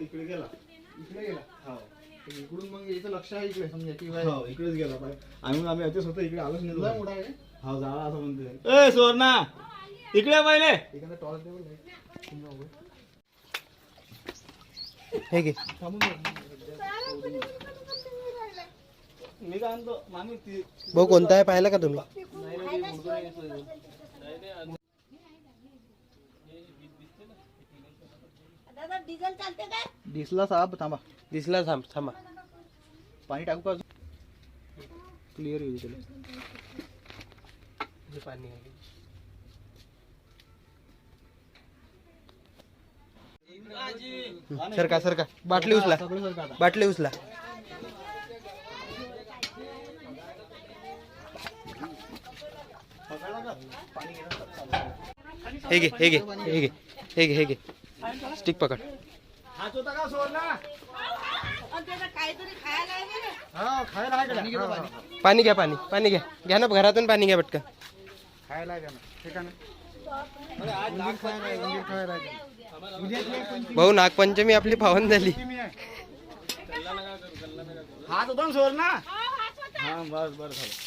इकडे गेला. इकडे इकडून मग लक्ष आहे इकडे इकडेच गेला. आम्ही आम्ही याच्या स्वतः इकडे आलोच नाही. मोठा आहे हा जाळा असं म्हणते ए इकडे पहिले एखादा टॉयलेट टेबल आहे. समजा उभं. हे घे. थांबून जा. मी काय म्हणतो मामी ती भाऊ कोणता आहे? पाहिला का तुम्ही? दादा डिझेल चालते काय दिसला साहेब थांबा. दिसला थांब थांबा. पाणी टाकू का क्लिअर येऊ त्याला. हे पाणी आहे. सरका सरका. बाटली उचला. बाटली उचला. हे घे हे घे हे घे हे घे हे घे. स्टिक पकड. हा. पाणी घ्या पाणी. पाणी घ्या. घ्या ना घरातून पाणी घ्या पटकन. खायला आहे का ना. ठीक आहे ना? उंदीर खायला आहे उंदीर खायला आहे. का? उद्याची एक पंचमी भाऊ नागपंचमी आपली पावन झाली. आहे. हात होता ना सुवर्णा हा बस बस झालं.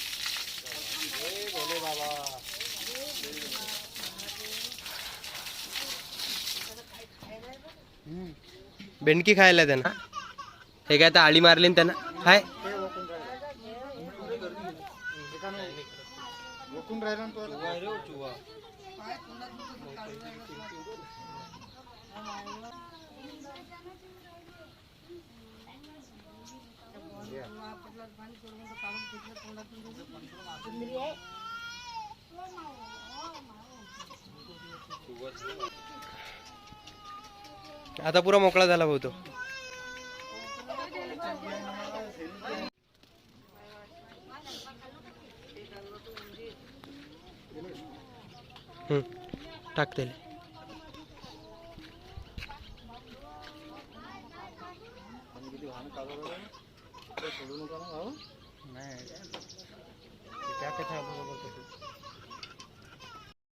बेंडकी खायला त्यांना हे काय आता आळी मारली ना त्यांना? हाय. रोखून राहिला ना तो आता? पुरा मोकळा झाला भाऊ तो হুম টাক তেলে না এটা কথা বলতে